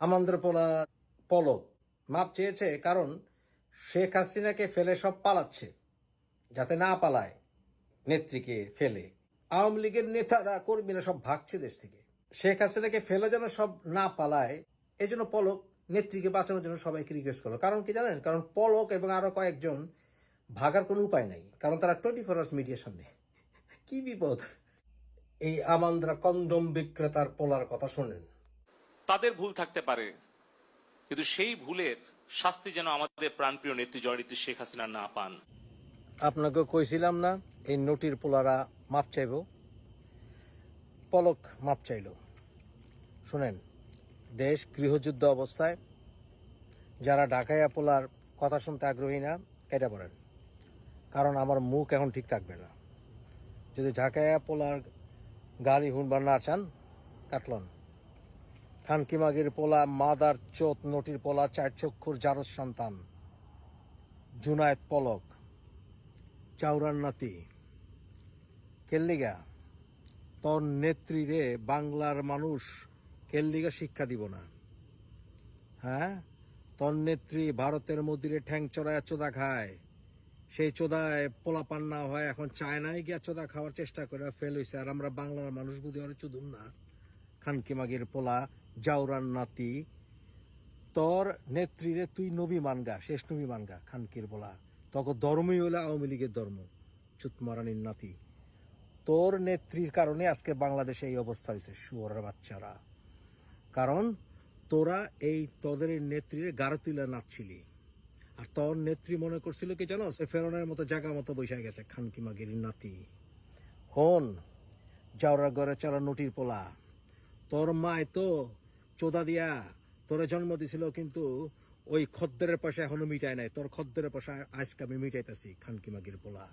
আমান্দ্রপোলা পলক মাপ চেয়েছে কারণ শেখ হাসিনাকে ফেলে সব পালাচ্ছে, যাতে না পালায় নেত্রীকে ফেলে। আওয়ামী লীগের নেতারা কর্মীরা সব ভাগছে দেশ থেকে। শেখ হাসিনাকে ফেলে যেন সব না পালায় এই জন্য পলক নেত্রীকে বাঁচানোর জন্য সবাইকে রিকোয়েস্ট করল। কারণ কি জানেন? কারণ পলক এবং আরও কয়েকজন ভাগার কোনো উপায় নাই, কারণ তারা টোয়েন্টি ফোর আওয়ার্স মিডিয়ার সামনে। কি বিপদ? এই আমান্দ্রা কন্ডম বিক্রেতার পোলার কথা শোনেন। তাদের ভুল থাকতে পারে। কিন্তু সেই ভুলের শাস্তি যেন আমাদের প্রাণপ্রিয় নেত্রী জয়নেত্রী শেখ হাসিনা না পান। আপনাকে কইছিলাম না, এই নটির পোলারা মাপ চাইব। পলক মাপ চাইল। শুনেন, দেশ গৃহযুদ্ধ অবস্থায়, যারা ঢাকাইয়া পোলার কথা শুনতে আগ্রহী না, এটা বলেন। কারণ আমার মুখ এখন ঠিক থাকবে না। যদি ঢাকাইয়া পোলার গালি হুনবার না চান, কাটলন। খানকিমাগির পোলা মাদার চোত নটির পোলা চার চক্ষুর জারদ সন্তান। জুনায়েত পলক। চাউরান নাতি। কেল্লিগা। তোর নেত্রী রে, বাংলার মানুষ, কেল্লিগা শিক্ষা দিব না। হ্যাঁ? তোর নেত্রী ভারতের মন্দিরে ঠ্যাং চড়ায় চোদা খায়। সেই চোদায় পোলাপান না হয়, এখন চায়নায় গিয়া চোদা খাওয়ার চেষ্টা করে ফেল হয়েছে আর আমরা বাংলার মানুষ বুঝি অনেক চুদুন না। খানকিমাগির পোলা জাউরান নাতি, তোর নেত্রীরে তুই নবী মানগা, শেষ নবী মানগা, খানকির বলা তখন ধর্মই হলো আওয়ামী লীগের ধর্ম, চুতমারানির নাতি। তোর নেত্রীর কারণে আজকে বাংলাদেশে এই অবস্থা হয়েছে, শুয়োরের বাচ্চারা। কারণ তোরা এই তোদের নেত্রীর গাড়ো তুলে নাচছিলি। আর তোর নেত্রী মনে করছিল কি জানো সে ফেরনের মতো জায়গা মতো বসে গেছে খানকিমাগির নাতি। হন যাওরা ঘরে চালা নটির পোলা। তোর মায় তো চোদা দিয়া তোরে জন্ম দিছিল কিন্তু ওই খদ্দের পয়সা এখনও মিটায় নাই। তোর খদ্দের পয়সা আজকে আমি মিটাইতেছি খানকিমাগির পোলা।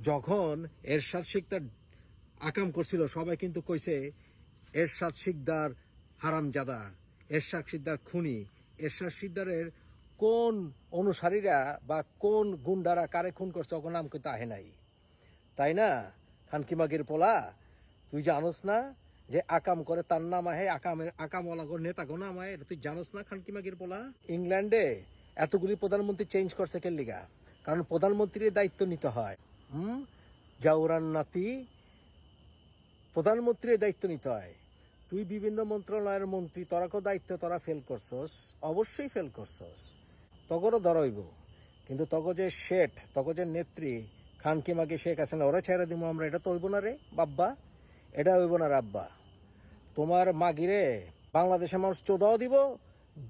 যখন এর এরশাদ শিকদার আকাম করছিল, সবাই কিন্তু কইছে এর এরশাদ শিকদার হারামজাদা, এরশাদ শিকদার খুনি এর এরশাদ শিকদারের কোন অনুসারীরা বা কোন গুন্ডারা কারে খুন করছে ওকে নাম কিন্তু আহে নাই। তাই না খানকিমাগির পোলা? তুই জানোস না যে আকাম করে তার নাম আহে, আকাম, আকামওয়ালা গো নেতা গো নাম আহে তুই জানোস না খানকিমাগির বলা ইংল্যান্ডে এতগুলি প্রধানমন্ত্রী চেঞ্জ করছে কেল্লিগা কারণ প্রধানমন্ত্রীর দায়িত্ব নিতে হয়। হুম? জাউরান নাতি, প্রধানমন্ত্রীর দায়িত্ব নিতে হয়। তুই বিভিন্ন মন্ত্রণালয়ের মন্ত্রী তোরাকেও দায়িত্ব তোরা ফেল করছস, অবশ্যই ফেল করছস। তগরও ধরইব। কিন্তু তগ যে শেঠ, তগ যে নেত্রী খানকি মাকে শেখ হাসিনা, ওরা ছেড়ে দিব আমরা, এটা তো না রে, বাব্বা। এটা হইব না রাব্বা। তোমার মাগিরে বাংলাদেশের মানুষ চোদাও দিব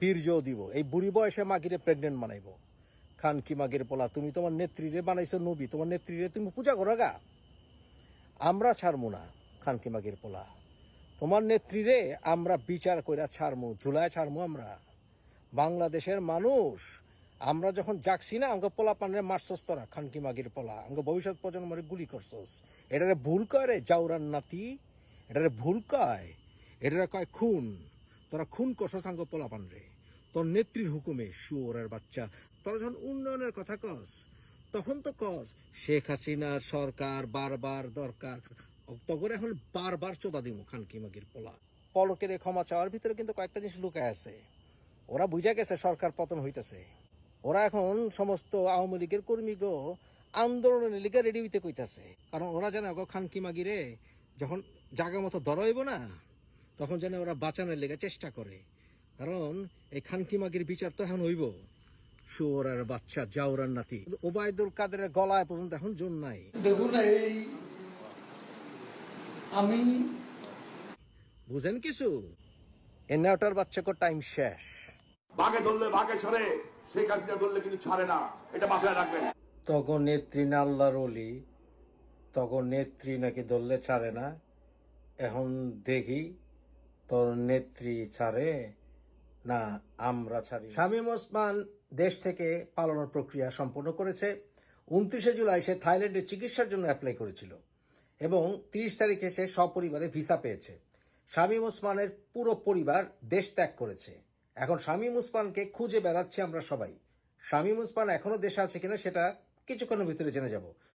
বীর্যও দিব। এই বুড়ি বয়সে মাগিরে প্রেগনেন্ট বানাইব। খানকি মাগির পোলা, তুমি তোমার নেত্রীরে বানাইছো নবী, তোমার নেত্রীরে তুমি পূজা করো গা। আমরা ছাড়মু না খানকি মাগির পোলা। তোমার নেত্রীরে আমরা বিচার কইরা ছাড়মু, ঝুলায় ছাড়মু আমরা। বাংলাদেশের মানুষ আমরা যখন জাগছি না, আমাকে পোলা পানের মারছস তোরা, খানকি মাগির পোলা। আমাকে ভবিষ্যৎ প্রজন্মরে গুলি করছস এটারে ভুল করে জাউরান নাতি? এটারে ভুল কয়? এটারে কয় খুন? তোরা খুন করছস আঙ্গ পোলা পানরে। তোর নেত্রীর হুকুমে শুয়োরের বাচ্চা। তোরা যখন উন্নয়নের কথা কস, তখন তো কস, শেখ হাসিনার সরকার বারবার দরকার। তখন এখন বারবার চোদা দিব খানকি মাগির পোলা। পলকের ক্ষমা চাওয়ার ভিতরে কিন্তু কয়েকটা জিনিস লুকায় আছে। ওরা বুঝা গেছে সরকার পতন হইতেছে। ওরা এখন সমস্ত আওয়ামী লীগের কর্মীগো আন্দোলনের লিগে রেডি হইতে কইতাছে। কারণ ওরা জানে ওগো খানকি মাগিরে যখন জায়গা মতো ধরাইব না তখন যেন ওরা বাঁচানোর লেগে চেষ্টা করে। কারণ এই খানকি মাগির বিচার তো এখন হইব। শুয়োরের বাচ্চা জাউরার নাতি। ওবায়দুল কাদেরের গলায় পর্যন্ত এখন জোর নাই। দেখুন এই আমি বুঝেন কিছু? এ নেওটার বাচ্চাকে টাইম শেষ। বাঘে ধরলে বাঘে ছাড়ে, শেখ হাসিনা ধরলে কিন্তু ছাড়ে না। এটা মাথায় রাখবেন। তখন নেত্রী না আল্লাহর অলি তখন নেত্রী নাকি ধরলে ছাড়ে না। এখন দেখি তোর নেত্রী ছাড়ে না আমরা ছাড়ি। শামীম ওসমান দেশ থেকে পালানোর প্রক্রিয়া সম্পন্ন করেছে। উনত্রিশে জুলাই সে থাইল্যান্ডে চিকিৎসার জন্য অ্যাপ্লাই করেছিল এবং তিরিশ তারিখে সে সপরিবারে ভিসা পেয়েছে। শামীম ওসমানের পুরো পরিবার দেশ ত্যাগ করেছে। এখন শামীম মুসপানকে খুঁজে বেড়াচ্ছি আমরা সবাই। শামীম মুসপান এখনও দেশে আছে কিনা সেটা কিছুক্ষণের ভিতরে জেনে যাব।